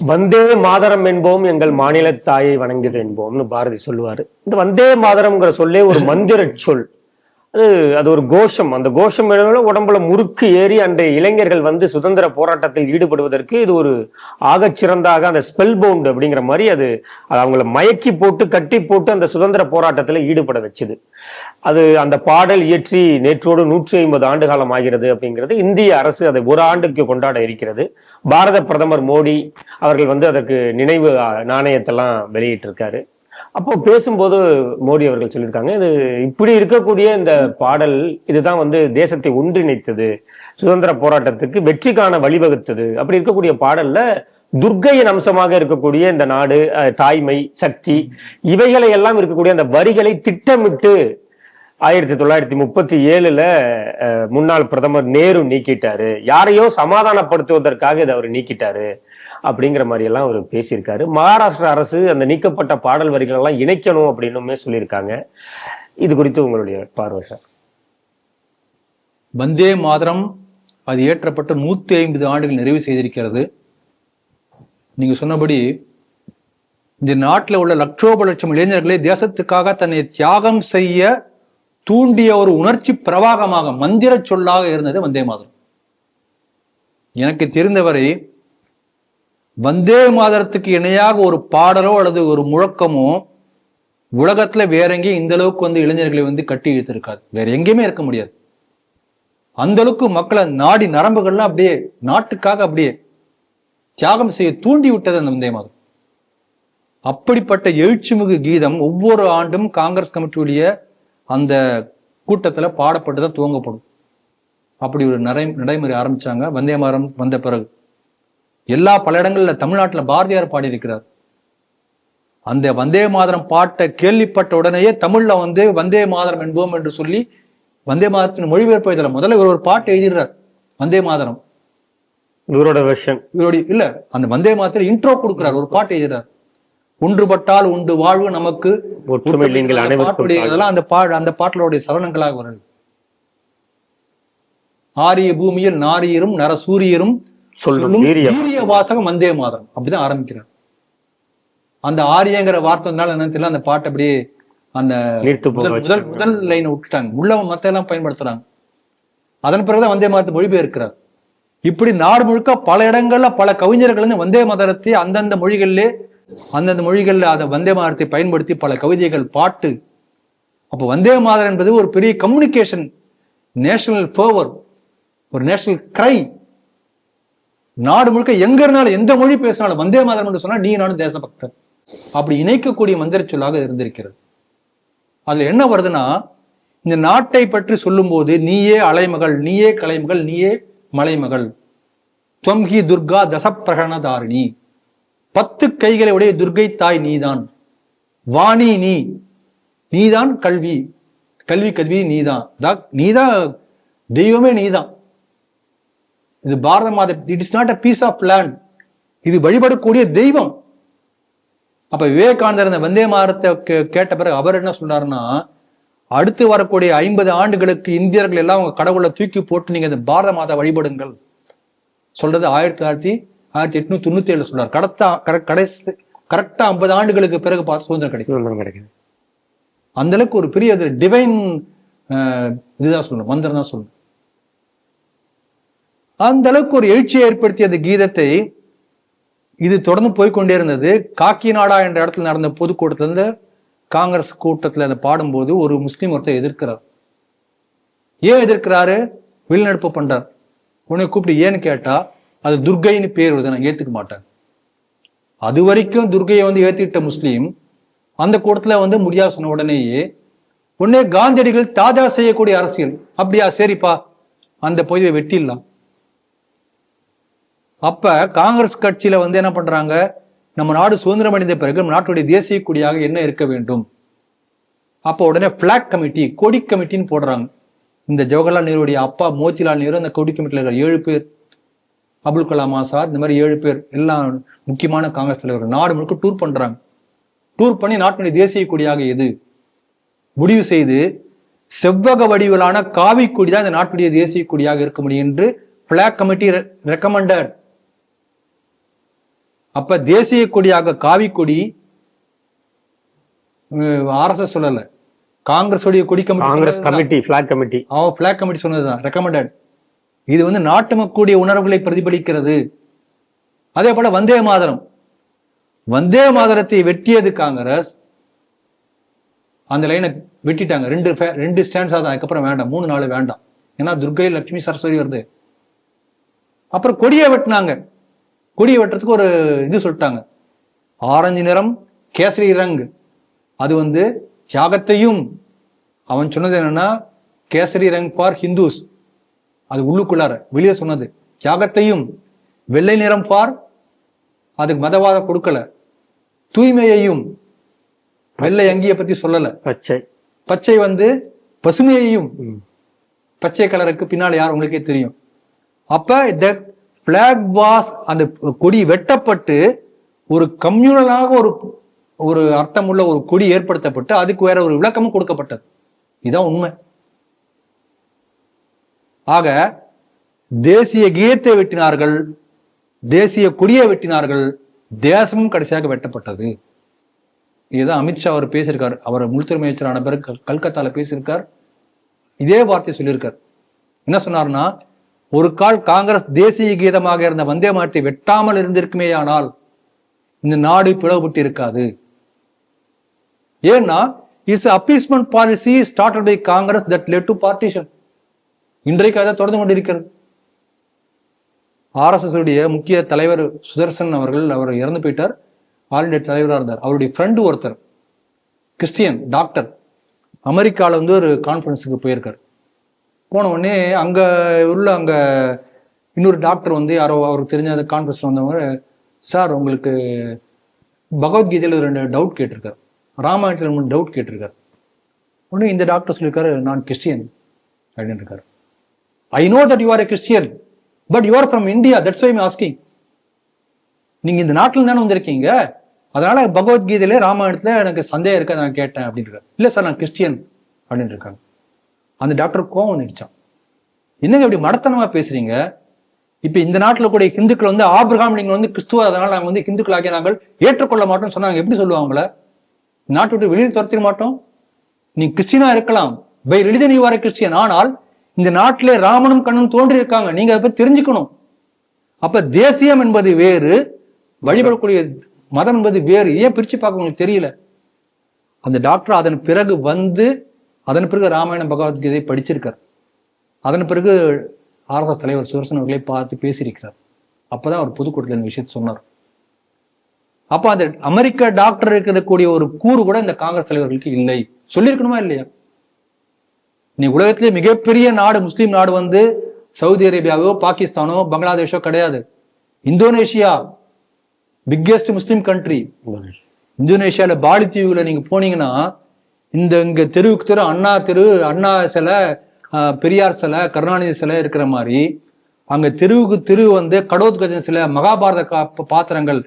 வந்தே மாதரம் என்போம் எங்கள் மாநில தாயை வணங்குது என்போம்னு பாரதி சொல்லுவாரு. இந்த வந்தே மாதரம்ங்கிற சொல்லே ஒரு மந்திர சொல். அது அது ஒரு கோஷம். அந்த கோஷம் உடம்புல முறுக்கு ஏறி அன்றைய இளைஞர்கள் வந்து சுதந்திர போராட்டத்தில் ஈடுபடுவதற்கு இது ஒரு ஆகச்சிறந்தாக அந்த ஸ்பெல் பவுண்ட் அப்படிங்கிற மாதிரி அது அது அவங்கள மயக்கி போட்டு கட்டி போட்டு அந்த சுதந்திர போராட்டத்தில் ஈடுபட வச்சுது. அது அந்த பாடல் இயற்றி நேற்றோடு நூற்றி ஐம்பது ஆண்டு காலம் ஆகிறது அப்படிங்கிறது இந்திய அரசு அதை ஒரு ஆண்டுக்கு கொண்டாட இருக்கிறது. பாரத பிரதமர் மோடி அவர்கள் வந்து அதற்கு நினைவு நாணயத்தெல்லாம் வெளியிட்டிருக்காரு. அப்போ பேசும்போது மோடி அவர்கள் சொல்லியிருக்காங்க இது இப்படி இருக்கக்கூடிய இந்த பாடல் இதுதான் வந்து தேசத்தை ஒன்றிணைத்தது சுதந்திர போராட்டத்துக்கு வெற்றிக்கான வழிவகுத்தது. அப்படி இருக்கக்கூடிய பாடல்ல துர்க்கையின் அம்சமாக இருக்கக்கூடிய இந்த நாடு தாய்மை சக்தி இவைகளை எல்லாம் இருக்கக்கூடிய அந்த வரிகளை திட்டமிட்டு ஆயிரத்தி தொள்ளாயிரத்தி முப்பத்தி ஏழுல முன்னாள் பிரதமர் நேரு நீக்கிட்டாரு. யாரையோ சமாதானப்படுத்துவதற்காக இதை அவர் நீக்கிட்டாரு. அப்படிங்கிற மாதிரி எல்லாம் அவர் பேசியிருக்காரு. மகாராஷ்டிரா அரசு அந்த நீக்கப்பட்ட பாடல் வரிகள் எல்லாம் இணைக்கணும் அப்படின்னுமே சொல்லியிருக்காங்க. இது குறித்து உங்களுடைய பார்வை சார். வந்தே மாதரம் அது ஏற்றப்பட்ட நூத்தி ஐம்பது ஆண்டுகள் நிறைவு செய்திருக்கிறது. நீங்க சொன்னபடி இந்த நாட்டில் உள்ள லட்சோப லட்சம் இளைஞர்களை தேசத்துக்காக தன்னை தியாகம் செய்ய தூண்டிய ஒரு உணர்ச்சி பிரவாகமாக மந்திர சொல்லாக இருந்தது வந்தே மாதரம். எனக்கு தெரிந்தவரை வந்தே மாதரத்துக்கு இணையாக ஒரு பாடலோ அல்லது ஒரு முழக்கமோ உலகத்துல வேற எங்கேயும் இந்த அளவுக்கு வந்து இளைஞர்களை வந்து கட்டி இழுத்திருக்காது. வேற எங்கேயுமே இருக்க முடியாது. அந்த அளவுக்கு மக்களை நாடி நரம்புகள்லாம் அப்படியே நாட்டுக்காக அப்படியே தியாகம் செய்ய தூண்டி விட்டது அந்த வந்தே மாதம் அப்படிப்பட்ட எழுச்சிமிகு கீதம் ஒவ்வொரு ஆண்டும் காங்கிரஸ் கமிட்டியுடைய அந்த கூட்டத்துல பாடப்பட்டுதான் துவங்கப்படும். அப்படி ஒரு நடை நடைமுறை ஆரம்பிச்சாங்க. வந்தே மாதம் வந்த பிறகு. எல்லா பல இடங்கள்ல தமிழ்நாட்டுல பாரதியார் பாடியிருக்கிறார். அந்த வந்தே மாதரம் பாட்டை கேள்விப்பட்ட உடனேயே தமிழ்ல வந்து வந்தே மாதரம் என்போம் என்று சொல்லி வந்தே மாதரத்தின் மொழிபெயர்ப்பு எழுதல முதல்ல இவர் ஒரு பாட்டு எழுதிடுறார். வந்தே மாதரம். இவரோட வெர்ஷன் இவருடைய இல்ல அந்த வந்தே மாதத்துல இன்ட்ரோ கொடுக்கிறார் ஒரு பாட்டு எழுதுறார். ஒன்றுபட்டால் உண்டு வாழ்வு நமக்கு. அந்த பாடு அந்த பாட்டிலுடைய சரணங்களாக வருது. ஆரிய பூமியில் நாரியரும் நரசூரியரும் சொல்லும் வீரிய வாசகம். வந்தே மாதரம். அப்படிதான் ஆரம்பிக்கிறார். அந்த ஆரியங்கிற வார்த்தை என்னன்னு தெரியல அந்த பாட்டு அப்படியே அந்த முதல் முதல் லைனை விட்டுட்டாங்க. உள்ள மத்த எல்லாம் பயன்படுத்துறாங்க. அதன் பிறகுதான் வந்தே மாதத்தை மொழிபெயர்க்கிறார். இப்படி நாடு முழுக்க பல இடங்கள்ல பல கவிஞர்கள் வந்து வந்தே மாதரத்தை அந்தந்த மொழிகளிலே அந்தந்த மொழிகள்ல அதை வந்தே மாதரத்தை பயன்படுத்தி பல கவிதைகள் பாட்டு. அப்ப வந்தே மாதரம் என்பது ஒரு பெரிய கம்யூனிகேஷன் நேஷனல் ஃபேவர் ஒரு நேஷனல் கிரை நாடு முழுக்க எங்க இருந்தாலும் எந்த மொழி பேசினாலும் வந்தே மாதிரம் என்று சொன்னா நீ நானும் தேசபக்தர். அப்படி இணைக்கக்கூடிய மந்திர சொல்லாக இருந்திருக்கிறது. அதுல என்ன வருதுன்னா இந்த நாட்டை பற்றி சொல்லும்போது நீயே அலைமகள் நீயே கலைமகள் நீயே மலைமகள். தொம்ஹி துர்கா தசப்பிரகணதாரிணி பத்து கைகளை உடைய துர்கை தாய் நீதான். வாணி நீ. நீதான் கல்வி. கல்வி கல்வி நீதான். தா- நீதான் தெய்வமே நீதான். இது Bharat Mata it is not a piece of land இது வழிபடக்கூடிய தெய்வம். அப்ப விவேகானந்தர் இந்த வந்தே மாதரத்தை கே- கேட்ட பிறகு அவர் என்ன சொல்றாருன்னா அடுத்து வரக்கூடிய ஐம்பது ஆண்டுகளுக்கு இந்தியர்கள் எல்லாம் உங்க கடவுளை தூக்கி போட்டு நீங்க இந்த பாரத மாதா வழிபடுங்கள். சொல்றது ஆயிரத்தி தொள்ளாயிரத்தி ஆயிரத்தி எட்நூத்தி தொண்ணூத்தி ஏழு சொல்றாரு கரெக்டா கடைசி கரெக்டா ஐம்பது ஆண்டுகளுக்கு பிறகு பா- சுதந்திரம் கிடைக்கும். கிடைக்குது அந்த அளவுக்கு ஒரு பெரிய டிவைன் இதுதான் சொல்லணும். மந்திரம் தான் சொல்லணும். அந்த அளவுக்கு ஒரு எழுச்சியை ஏற்படுத்திய அந்த கீதத்தை இது தொடர்ந்து போய்க்கொண்டே இருந்தது. காக்கிநாடா என்ற இடத்துல நடந்த பொதுக்கூட்டத்துல இருந்து காங்கிரஸ் கூட்டத்துல அதை பாடும்போது ஒரு முஸ்லீம் ஒருத்தர் எதிர்க்கிறார். ஏன் எதிர்க்கிறாரு? வெளிநடப்பு பண்றார். உன்னை கூப்பிட்டு ஏன்னு கேட்டா அது துர்கைன்னு பேர் வருது நான் ஏத்துக்க மாட்டேன். அது வரைக்கும் துர்கையை வந்து ஏத்துக்கிட்ட முஸ்லீம் அந்த கூட்டத்துல வந்து முடியாது சொன்ன உடனேயே உடனே காந்தியடிகள் தாஜா செய்யக்கூடிய அரசியல். அப்படியா சரிப்பா. அந்த பகுதியை வெட்டிடலாம். அப்ப காங்கிரஸ் கட்சியில வந்து என்ன பண்றாங்க? நம்ம நாடு சுதந்திரம் அடைந்த பிறகு நம்ம நாட்டுடைய தேசிய கொடியாக என்ன இருக்க வேண்டும்? அப்போ உடனே பிளாக் கமிட்டி கொடி கமிட்டின்னு போடுறாங்க. இந்த ஜவஹர்லால் நேருடைய அப்பா மோதிலால் நேரு அந்த கொடி கமிட்டியில் இருக்கிற ஏழு பேர் அபுல் கலாம் ஆசாத் இந்த மாதிரி ஏழு பேர் எல்லாம் முக்கியமான காங்கிரஸ் தலைவர்கள் நாடு முழுக்க டூர் பண்றாங்க. டூர் பண்ணி நாட்டினுடைய தேசிய கொடியாக எது? முடிவு செய்து செவ்வக வடிவிலான காவி கொடி தான் இந்த நாட்டுடைய தேசிய கொடியாக இருக்க முடியும் என்று பிளாக் கமிட்டி ரெக்கமெண்டட் அப்ப தேசிய கொடியாக காவி கொடி ஆர்எஸ்எஸ் சொல்லல. காங்கிரஸ் உடைய கொடி committee congress. Committee block committee அவன் பிளாக் கமிட்டி சொன்னதுதான். ரெக்கமெண்டட் இது வந்து நாட்டு மக்களுடைய உணர்வுகளை பிரதிபலிக்கிறது. அதே போல வந்தே மாதரம். வந்தே மாதரத்தை வெட்டியது காங்கிரஸ். அந்த லைனை வெட்டிட்டாங்க. ரெண்டு ரெண்டு ஸ்டாண்ட்ஸ் தான். அதுக்கப்புறம் வேண்டாம். மூணு நாள் வேண்டாம். ஏன்னா துர்கை லட்சுமி சரஸ்வதி வருது. அப்புறம் கொடியை வெட்டினாங்க. கொடியை வெட்டுறதுக்கு ஒரு இது சொல்லிட்டாங்க. ஆரஞ்சு நிறம் கேசரி ரங். அது வந்து தியாகத்தையும் அவன் சொன்னது என்னன்னா கேசரி ரங் ஃபார் ஹிந்துஸ் அது உள்ளுக்குள்ளார வெளியே சொன்னது. தியாகத்தையும் வெள்ளை நிறம் ஃபார் அதுக்கு மதவாதம் கொடுக்கல. தூய்மையையும் வெள்ளை அங்கியை பத்தி சொல்லல. பச்சை. பச்சை வந்து பசுமையையும். பச்சை கலருக்கு பின்னால யார் உங்களுக்கே தெரியும். அப்ப இந்த பிளாக் வாஸ் அந்த கொடி வெட்டப்பட்டு ஒரு கம்யூனலாக ஒரு ஒரு அர்த்தமுள்ள ஒரு கொடி ஏற்படுத்தப்பட்டு அதுக்கு வேற ஒரு விளக்கமும் கொடுக்கப்பட்டது. இதுதான் உண்மை. ஆக தேசிய கீதத்தை வெட்டினார்கள் தேசிய கொடியை வெட்டினார்கள் தேசமும் கடைசியாக வெட்டப்பட்டது. இதுதான் அமித்ஷா அவர் பேசியிருக்கார். அவர் உள்துறை அமைச்சரான பிறகு கல்கத்தால பேசியிருக்கார். இதே வார்த்தையை சொல்லியிருக்கார். என்ன சொன்னார்னா ஒரு கால் காங்கிரஸ் தேசிய கீதமாக இருந்த வந்தே மாட்டை வெட்டாமல் இருந்திருக்குமேயானால் இந்த நாடு பிளவுபட்டு இருக்காது. ஏன்னா it's appeasement policy started by congress that led to partition இன்றைக்கு அதை தொடர்ந்து கொண்டிருக்கிறது. ஆர்எஸ்எஸ் உடைய முக்கிய தலைவர் சுதர்சன் அவர்கள் அவர் இறந்து போயிட்டார். ஆல் இண்டியா தலைவராக இருந்தார். அவருடைய ஃப்ரெண்டு ஒருத்தர் கிறிஸ்டியன் டாக்டர் அமெரிக்காவில் வந்து ஒரு கான்ஃபரன்ஸுக்கு போயிருக்கார். போன உடனே அங்கே உள்ள அங்கே இன்னொரு டாக்டர் வந்து யாரோ அவருக்கு தெரிஞ்ச அந்த கான்ஃபரன்ஸில் வந்தவங்க சார் உங்களுக்கு பகவத்கீதையில் ரெண்டு டவுட் கேட்டிருக்கார். ராமாயணத்தில் ரெண்டு டவுட் கேட்டிருக்கார். ஒன்று இந்த டாக்டர் சொல்லியிருக்காரு நான் கிறிஸ்டியன் அப்படின்னு இருக்காரு. I know that you are a Christian but you are from India that's why asking நீங்க இந்த நாட்டில் தானே வந்திருக்கீங்க? அதனால பகவத்கீதையில ராமாயணத்துல எனக்கு சந்தேகம் இருக்க நான் கேட்டேன். அப்படின்னு இருக்காரு. இல்லை சார் நான் கிறிஸ்டியன் அப்படின்னு இருக்காங்க. அந்த டாக்டர் கோவம் வந்துடுச்சான் என்னங்க இப்படி மடத்தனமா பேசுறீங்க? இப்ப இந்த நாட்டில் கூட ஹிந்துக்கள் வந்து ஆபிரகாம் நீங்க வந்து கிறிஸ்துவ அதனால நாங்கள் வந்து இந்துக்களாகிய நாங்கள் ஏற்றுக்கொள்ள மாட்டோம்னு சொன்னாங்க. எப்படி சொல்லுவாங்கள நாட்டை விட்டு வெளியில் துரத்திட மாட்டோம். நீ கிறிஸ்டினா இருக்கலாம். By religion you are Christian ஆனால் இந்த நாட்டிலே ராமனும் கண்ணும் தோன்றி இருக்காங்க நீங்க அதை பத்தி தெரிஞ்சுக்கணும். அப்ப தேசியம் என்பது வேறு வழிபடக்கூடிய மதம் என்பது வேறு. ஏன் பிரிச்சு பார்க்க உங்களுக்கு தெரியல. அந்த டாக்டர் அதன் பிறகு வந்து அதன் பிறகு ராமாயணம் பகவத்கீதை படிச்சிருக்கார். அதன் பிறகு ஆர்எஸ்எஸ் தலைவர் சுரசன் அவர்களை பார்த்து பேசியிருக்கிறார். அப்பதான் அவர் புதுக்கோட்டையில் இந்த விஷயத்தை சொன்னார். அப்ப அந்த அமெரிக்க டாக்டர் இருக்கக்கூடிய ஒரு கூறு கூட இந்த காங்கிரஸ் தலைவர்களுக்கு இல்லை. சொல்லியிருக்கணுமா இல்லையா? நீ உலகத்திலே மிகப்பெரிய நாடு முஸ்லீம் நாடு வந்து சவுதி அரேபியாவோ பாகிஸ்தானோ பங்களாதேஷோ கிடையாது. இந்தோனேஷியா பிக்கெஸ்ட் முஸ்லீம் கண்ட்ரி இந்தோனேஷியால பாலி தீவுல நீங்க போனீங்கன்னா இந்த இங்க தெருவுக்கு தெரு அண்ணா தெரு அண்ணா சிலை ஆஹ், பெரியார் சிலை கருணாநிதி சிலை இருக்கிற மாதிரி அங்க தெருவுக்கு தெரு வந்து கடோத்கஜன் சிலை மகாபாரத கா- பாத்திரங்கள்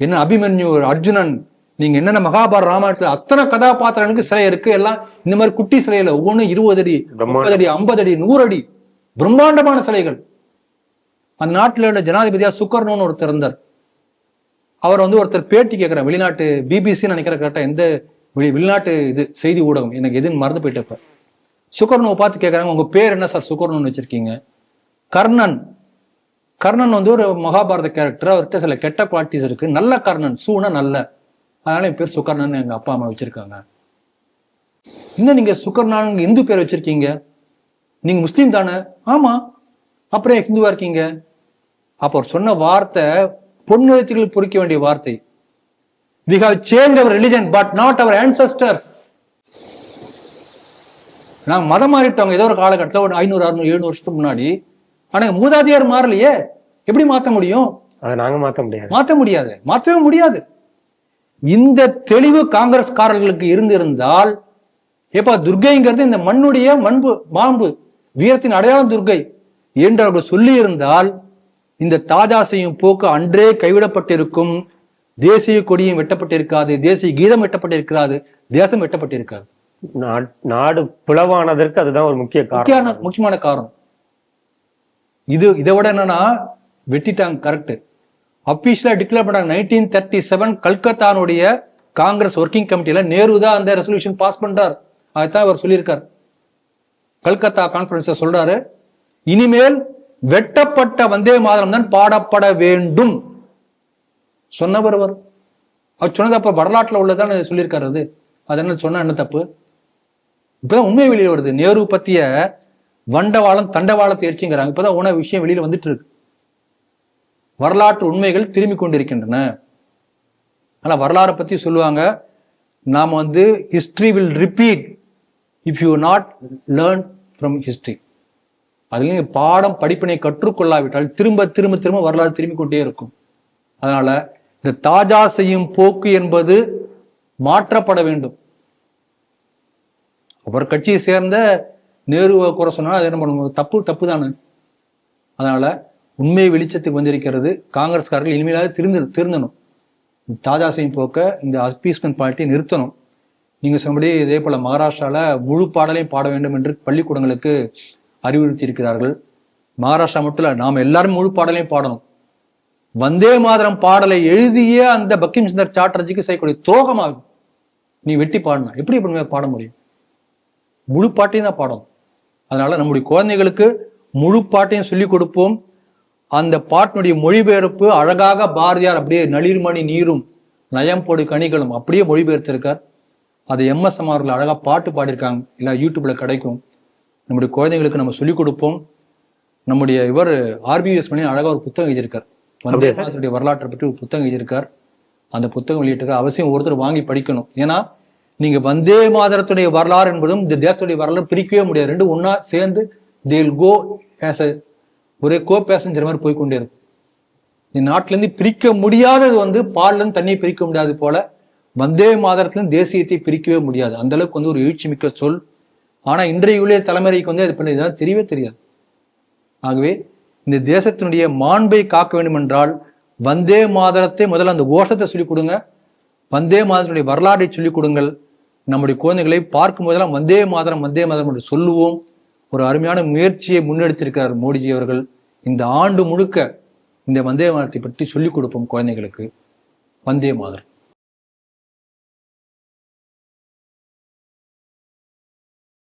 என்ன அபிமன்யு அர்ஜுனன் நீங்க என்னென்ன மகாபாரத ராமாயணத்துல அத்தனை கதாபாத்திரங்களுக்கு சிலை இருக்கு எல்லாம் இந்த மாதிரி குட்டி சிலையில ஒவ்வொன்றும் இருபது அடி முப்பது அடி ஐம்பது அடி நூறு அடி பிரம்மாண்டமான சிலைகள். அந்த நாட்டுல உள்ள ஜனாதிபதியா சுக்கர்னோன்னு ஒருத்தர் இருந்தார். அவர் வந்து ஒருத்தர் பேட்டி கேட்கிறார். வெளிநாட்டு பிபிசி நினைக்கிற கரெக்டா எந்த வெளி வெளிநாட்டு இது செய்தி ஊடகம் எனக்கு எதுன்னு மறந்து போயிட்டப்ப. சுகர்ணவை பார்த்து கேட்குறாங்க உங்கள் பேர் என்ன சார்? சுகர்ணன் வச்சுருக்கீங்க. கர்ணன். கர்ணன் வந்து ஒரு மகாபாரத கேரக்டர் அவர்கிட்ட சில கெட்ட குவாலிட்டிஸ் இருக்கு. நல்ல கர்ணன் சூனா நல்ல. அதனால என் பேர் சுகர்ணன் எங்க அப்பா அம்மா வச்சிருக்காங்க. இன்னும் நீங்க சுகர்ணன் இந்து பேர் வச்சிருக்கீங்க? நீங்க முஸ்லீம் தானே? ஆமா. அப்புறம் ஏன் ஹிந்துவா இருக்கீங்க? அப்போ சொன்ன வார்த்தை பொன்னெழுத்துக்கள் பொறிக்க வேண்டிய வார்த்தை. We have changed our religion but not our ancestors. நாங்க மதம் மாறிட்டோங்க ஏதோ ஒரு காலகட்டத்தில் ஒரு ஐநூறு அறுநூறு எழுநூறு வருஷத்துக்கு முன்னாடி ஆனா மூதாதையார் மாறலையே. எப்படி மாத்த முடியும்? அதை நாங்க மாத்த முடியாது. மாத்த முடியாது. மாற்றவே முடியாது. இந்த தெளிவு காங்கிரஸ்காரர்களுக்கு இருந்திருந்தால் ஏப்பா துர்கைங்கிறது இந்த மண்ணுடைய மண்பு மாண்பு வீரத்தின் அடையாளம் துர்கை என்று அவர்கள் சொல்லி இருந்தால் இந்த தாஜா செய்யும் போக்கு அன்றே கைவிடப்பட்டிருக்கும் தேசிய கொடியும் வெட்டப்பட்டிருக்காது தேசிய கீதம் வெட்டப்பட்டிருக்காது தேசம் வெட்டப்பட்டிருக்காது. நாட்- பிளவானதற்கு அதுதான் ஒரு முக்கிய காரணம். முக்கியமான காரணம். இது இதை விட என்னன்னா வெட்டிட்டாங்க கரெக்ட் அபிஷியலா டிக்ளேர் பண்றாங்க நைன்டீன் தேர்ட்டி செவன் கல்கத்தானுடைய காங்கிரஸ் ஒர்க்கிங் கமிட்டியில நேரு தான் அந்த ரெசல்யூஷன் பாஸ் பண்றார். அதைத்தான் அவர் சொல்லியிருக்கார். கல்கத்தா கான்பரன்ஸ்ல சொல்றாரு இனிமேல் வெட்டப்பட்ட வந்தே மாதரம் தான் பாடப்பட வேண்டும். சொன்னவர் அவர். அவர் சொன்னது அப்ப வரலாற்றுல உள்ளதான் சொல்லியிருக்காரு அது. அது என்ன சொன்னா என்ன தப்பு? இப்பதான் உண்மை வெளியில வருது. நேரு பத்திய வண்டவாளம் தண்டவாளம் தேர்ச்சிங்கிறாங்க இப்பதான் உணவு விஷயம் வெளியில வந்துட்டு இருக்கு வரலாற்று உண்மைகள் திரும்பி கொண்டிருக்கின்றன. ஆனா வரலாறை பத்தி சொல்லுவாங்க. நாம வந்து history will repeat if you not learn from history அதுலயும் பாடம் படிப்பினை கற்றுக்கொள்ளாவிட்டால் திரும்ப திரும்ப திரும்ப வரலாறு திரும்பி கொண்டே இருக்கும். அதனால இந்த தாஜா செய்யும் போக்கு என்பது மாற்றப்பட வேண்டும். அவர் கட்சியை சேர்ந்த நேருவை குறை சொன்னால் அது என்ன பண்ணுவோம் தப்பு தப்பு தானே அதனால உண்மை வெளிச்சத்துக்கு வந்திருக்கிறது. காங்கிரஸ்காரர்கள் இனிமேலாவது திருந்து திருந்தணும். தாஜா செய்யும் போக்க இந்த அப்பீஸ்மெண்ட் பார்ட்டியை நிறுத்தணும். நீங்கள் சொன்னபடி இதே போல் மகாராஷ்டிராவில் முழு பாடலையும் பாட வேண்டும் என்று பள்ளிக்கூடங்களுக்கு அறிவுறுத்தி இருக்கிறார்கள் மகாராஷ்டிரா மட்டும் இல்லை நாம எல்லாரும் முழு பாடலையும் பாடணும். வந்தே மாதரம் பாடலை எழுதியே அந்த பக்கிம் சுந்தர் சாட்டர்ஜிக்கு செய்யக்கூடிய தோகமாகும் நீ வெட்டி பாடினா. எப்படி இப்படி பாட முடியும்? முழு பாட்டையும் தான் பாடணும். அதனால நம்முடைய குழந்தைகளுக்கு முழு பாட்டையும் சொல்லிக் கொடுப்போம். அந்த பாட்டினுடைய மொழிபெயர்ப்பு அழகாக பாரதியார் அப்படியே நளிர்மணி நீரும் நயம் பொடு கனிகளும் அப்படியே மொழிபெயர்த்திருக்கார். அதை எம்எஸ் அவர்கள் அழகாக பாட்டு பாடியிருக்காங்க. இல்லை யூடியூப்ல கிடைக்கும். நம்முடைய குழந்தைங்களுக்கு நம்ம சொல்லிக் கொடுப்போம். நம்முடைய இவர் ஆர்பிஎஸ் மணி அழகாக ஒரு புத்தகம் எழுதியிருக்கார். வந்தே அப்படியா? சார்? மாதரத்துடைய வரலாற்றை பற்றி ஒரு புத்தகம் எழுதியிருக்கார். அந்த புத்தகம் வெளியிட்டிருக்கார் அவசியம் ஒருத்தர் வாங்கி படிக்கணும். ஏன்னா நீங்க வந்தே மாதரத்துடைய வரலாறு என்பதும் இந்த தேசத்துடைய வரலாறு பிரிக்கவே முடியாது. ரெண்டும் ஒண்ணா சேர்ந்து தேல் கோ ஆஸ் ஒரே கோ பேசஞ்சர் மாதிரி போய்க்கொண்டே இருக்கும். இந்த நாட்டுல இருந்து பிரிக்க முடியாதது வந்து பால்ல இருந்து தண்ணியை பிரிக்க முடியாது போல வந்தே மாதரத்துல இருந்து தேசியத்தை பிரிக்கவே முடியாது. அந்த அளவுக்கு வந்து ஒரு எழுச்சி மிக்க சொல். ஆனா இன்றைய உள்ள தலைமுறைக்கு வந்து அது பண்ண இதெல்லாம் தெரியவே தெரியாது. ஆகவே இந்த தேசத்தினுடைய மாண்பை காக்க வேண்டும் என்றால் வந்தே மாதரத்தை முதல்ல அந்த கோஷத்தை சொல்லிக் கொடுங்க. வந்தே மாதத்தினுடைய வரலாற்றை சொல்லிக் கொடுங்கள். நம்முடைய குழந்தைகளை பார்க்கும் போதெல்லாம் வந்தே மாதரம் வந்தே மாதரம் என்று சொல்லுவோம். ஒரு அருமையான முயற்சியை முன்னெடுத்திருக்கிறார் மோடிஜி அவர்கள். இந்த ஆண்டு முழுக்க இந்த வந்தே மாதரத்தை பற்றி சொல்லிக் கொடுப்போம் குழந்தைகளுக்கு. வந்தே மாதரம்.